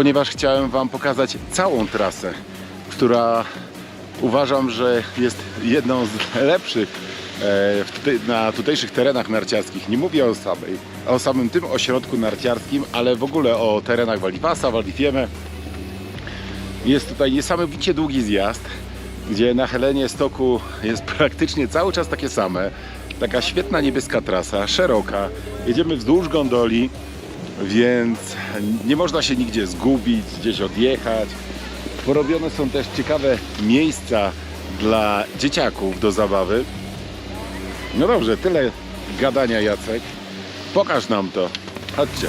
ponieważ chciałem Wam pokazać całą trasę, która uważam, że jest jedną z lepszych e, na tutejszych terenach narciarskich. Nie mówię o samej, o samym tym ośrodku narciarskim, ale w ogóle o terenach Walipasa, Walifieme. Jest tutaj niesamowicie długi zjazd, gdzie nachylenie stoku jest praktycznie cały czas takie same. Taka świetna niebieska trasa, szeroka. Jedziemy wzdłuż gondoli, więc nie można się nigdzie zgubić, gdzieś odjechać. Porobione są też ciekawe miejsca dla dzieciaków do zabawy. No dobrze, tyle gadania Jacek. Pokaż nam to. Chodźcie.